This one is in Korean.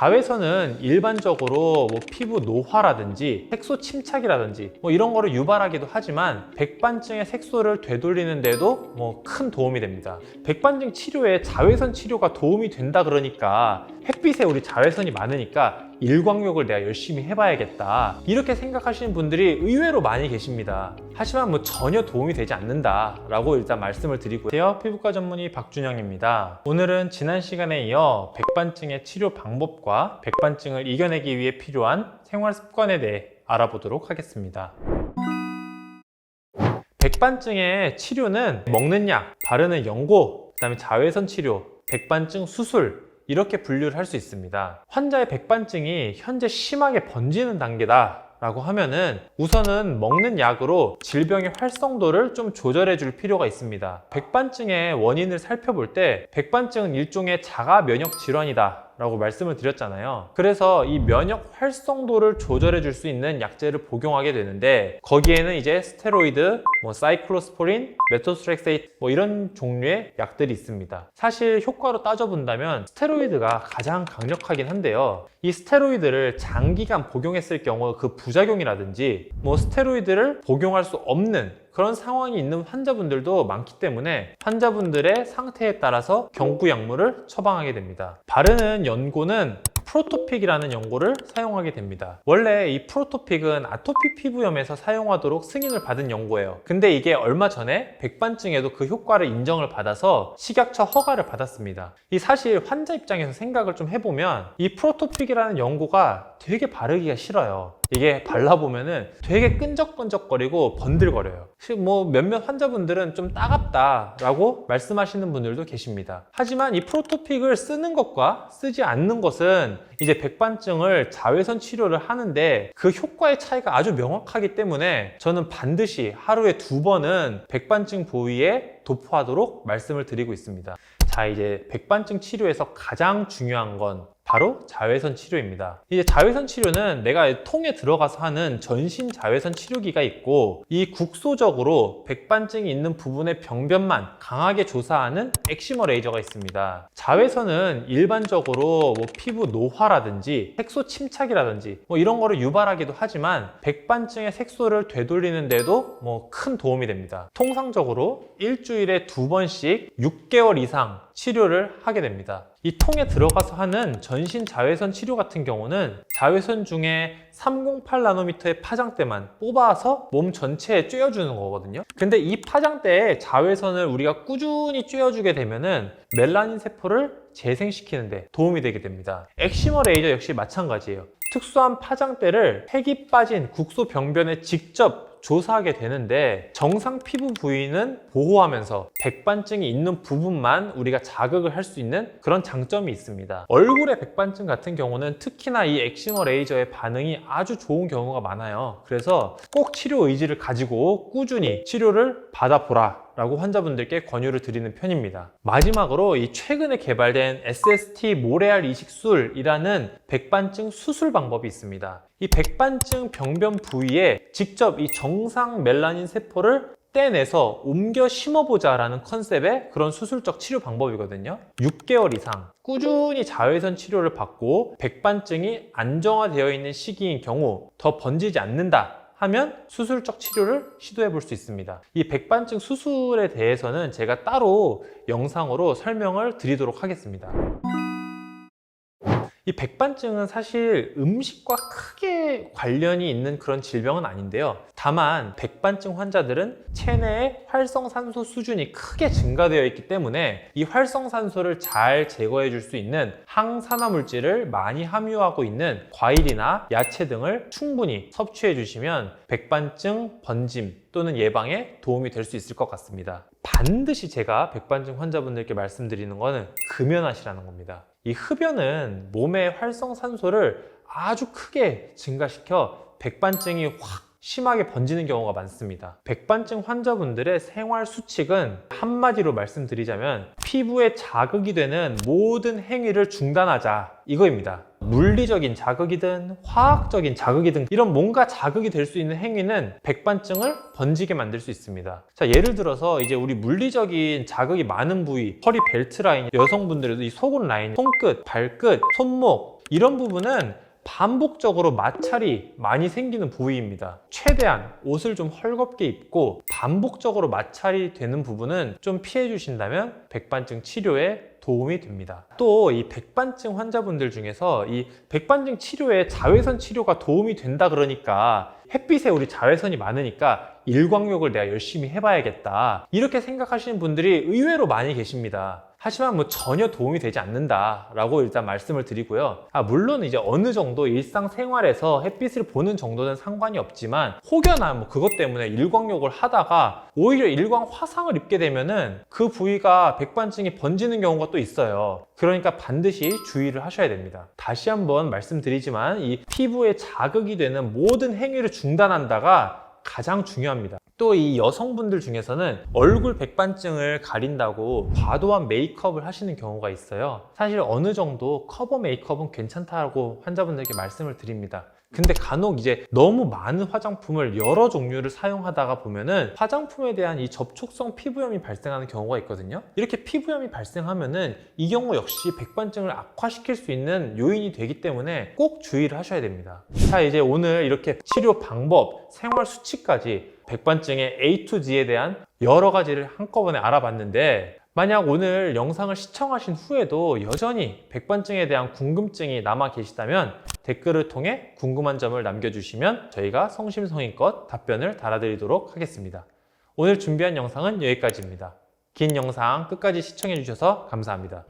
자외선은 일반적으로 뭐 피부 노화라든지 색소 침착이라든지 뭐 이런 거를 유발하기도 하지만 백반증의 색소를 되돌리는데도 뭐 큰 도움이 됩니다. 백반증 치료에 자외선 치료가 도움이 된다 그러니까 햇빛에 우리 자외선이 많으니까 일광욕을 내가 열심히 해봐야겠다. 이렇게 생각하시는 분들이 의외로 많이 계십니다. 하지만 뭐 전혀 도움이 되지 않는다 라고 일단 말씀을 드리고요. 피부과 전문의 박준영입니다. 오늘은 지난 시간에 이어 백반증의 치료 방법과 백반증을 이겨내기 위해 필요한 생활 습관에 대해 알아보도록 하겠습니다. 백반증의 치료는 먹는 약, 바르는 연고, 그 다음에 자외선 치료, 백반증 수술 이렇게 분류를 할 수 있습니다. 환자의 백반증이 현재 심하게 번지는 단계다. 라고 하면은 우선은 먹는 약으로 질병의 활성도를 좀 조절해 줄 필요가 있습니다. 백반증의 원인을 살펴볼 때 백반증은 일종의 자가 면역 질환이다. 라고 말씀을 드렸잖아요. 그래서 이 면역 활성도를 조절해 줄 수 있는 약제를 복용하게 되는데 거기에는 이제 스테로이드, 뭐 사이클로스포린, 메토스트렉세이트 뭐 이런 종류의 약들이 있습니다. 사실 효과로 따져본다면 스테로이드가 가장 강력하긴 한데요. 이 스테로이드를 장기간 복용했을 경우 그 부작용이라든지 뭐 스테로이드를 복용할 수 없는 그런 상황이 있는 환자분들도 많기 때문에 환자분들의 상태에 따라서 경구 약물을 처방하게 됩니다. 바르는 연고는 프로토픽이라는 연고를 사용하게 됩니다. 원래 이 프로토픽은 아토피 피부염에서 사용하도록 승인을 받은 연고예요. 근데 이게 얼마 전에 백반증에도 그 효과를 인정을 받아서 식약처 허가를 받았습니다. 이 사실 환자 입장에서 생각을 좀 해보면 이 프로토픽이라는 연고가 되게 바르기가 싫어요. 이게 발라보면은 되게 끈적끈적거리고 번들거려요. 뭐 몇몇 환자분들은 좀 따갑다라고 말씀하시는 분들도 계십니다. 하지만 이 프로토픽을 쓰는 것과 쓰지 않는 것은 이제 백반증을 자외선 치료를 하는데 그 효과의 차이가 아주 명확하기 때문에 저는 반드시 하루에 두 번은 백반증 부위에 도포하도록 말씀을 드리고 있습니다. 자, 이제 백반증 치료에서 가장 중요한 건 바로 자외선 치료입니다. 이제 자외선 치료는 내가 통에 들어가서 하는 전신 자외선 치료기가 있고 이 국소적으로 백반증이 있는 부분의 병변만 강하게 조사하는 엑시머 레이저가 있습니다. 자외선은 일반적으로 뭐 피부 노화라든지 색소 침착이라든지 뭐 이런 거를 유발하기도 하지만 백반증의 색소를 되돌리는 데도 뭐 큰 도움이 됩니다. 통상적으로 일주일에 두 번씩 6개월 이상 치료를 하게 됩니다. 이 통에 들어가서 하는 전신 자외선 치료 같은 경우는 자외선 중에 308 나노미터의 파장대만 뽑아서 몸 전체에 쬐어주는 거거든요. 근데 이 파장대에 자외선을 우리가 꾸준히 쬐어주게 되면은 멜라닌 세포를 재생시키는데 도움이 되게 됩니다. 엑시머 레이저 역시 마찬가지예요. 특수한 파장대를 핵이 빠진 국소 병변에 직접 조사하게 되는데 정상 피부 부위는 보호하면서 백반증이 있는 부분만 우리가 자극을 할 수 있는 그런 장점이 있습니다. 얼굴의 백반증 같은 경우는 특히나 이 엑시머 레이저의 반응이 아주 좋은 경우가 많아요. 그래서 꼭 치료 의지를 가지고 꾸준히 치료를 받아보라. 라고 환자분들께 권유를 드리는 편입니다. 마지막으로 이 최근에 개발된 SST 모레알 이식술이라는 백반증 수술 방법이 있습니다. 이 백반증 병변 부위에 직접 이 정상 멜라닌 세포를 떼내서 옮겨 심어보자라는 컨셉의 그런 수술적 치료 방법이거든요. 6개월 이상 꾸준히 자외선 치료를 받고 백반증이 안정화되어 있는 시기인 경우 더 번지지 않는다. 하면 수술적 치료를 시도해 볼 수 있습니다. 이 백반증 수술에 대해서는 제가 따로 영상으로 설명을 드리도록 하겠습니다. 이 백반증은 사실 음식과 크게 관련이 있는 그런 질병은 아닌데요. 다만 백반증 환자들은 체내의 활성산소 수준이 크게 증가되어 있기 때문에 이 활성산소를 잘 제거해 줄 수 있는 항산화 물질을 많이 함유하고 있는 과일이나 야채 등을 충분히 섭취해 주시면 백반증 번짐 또는 예방에 도움이 될 수 있을 것 같습니다. 반드시 제가 백반증 환자분들께 말씀드리는 것은 금연하시라는 겁니다. 이 흡연은 몸의 활성산소를 아주 크게 증가시켜 백반증이 확 심하게 번지는 경우가 많습니다. 백반증 환자분들의 생활 수칙은 한마디로 말씀드리자면 피부에 자극이 되는 모든 행위를 중단하자 이거입니다. 물리적인 자극이든 화학적인 자극이든 이런 뭔가 자극이 될 수 있는 행위는 백반증을 번지게 만들 수 있습니다. 자, 예를 들어서 이제 우리 물리적인 자극이 많은 부위, 허리 벨트 라인, 여성분들에도 이 속옷 라인, 손끝, 발끝, 손목 이런 부분은 반복적으로 마찰이 많이 생기는 부위입니다. 최대한 옷을 좀 헐겁게 입고 반복적으로 마찰이 되는 부분은 좀 피해 주신다면 백반증 치료에 도움이 됩니다. 또 이 백반증 환자분들 중에서 이 백반증 치료에 자외선 치료가 도움이 된다 그러니까 햇빛에 우리 자외선이 많으니까 일광욕을 내가 열심히 해봐야겠다. 이렇게 생각하시는 분들이 의외로 많이 계십니다. 하지만 뭐 전혀 도움이 되지 않는다라고 일단 말씀을 드리고요. 아, 물론 이제 어느 정도 일상생활에서 햇빛을 보는 정도는 상관이 없지만 혹여나 뭐 그것 때문에 일광욕을 하다가 오히려 일광 화상을 입게 되면은 그 부위가 백반증이 번지는 경우가 또 있어요. 그러니까 반드시 주의를 하셔야 됩니다. 다시 한번 말씀드리지만 이 피부에 자극이 되는 모든 행위를 중단한다가 가장 중요합니다. 또 이 여성분들 중에서는 얼굴 백반증을 가린다고 과도한 메이크업을 하시는 경우가 있어요. 사실 어느 정도 커버 메이크업은 괜찮다고 환자분들께 말씀을 드립니다. 근데 간혹 이제 너무 많은 화장품을 여러 종류를 사용하다가 보면은 화장품에 대한 이 접촉성 피부염이 발생하는 경우가 있거든요. 이렇게 피부염이 발생하면은 이 경우 역시 백반증을 악화시킬 수 있는 요인이 되기 때문에 꼭 주의를 하셔야 됩니다. 자, 이제 오늘 이렇게 치료 방법, 생활 수치까지 백반증의 A to G에 대한 여러 가지를 한꺼번에 알아봤는데 만약 오늘 영상을 시청하신 후에도 여전히 백반증에 대한 궁금증이 남아 계시다면 댓글을 통해 궁금한 점을 남겨주시면 저희가 성심성의껏 답변을 달아드리도록 하겠습니다. 오늘 준비한 영상은 여기까지입니다. 긴 영상 끝까지 시청해주셔서 감사합니다.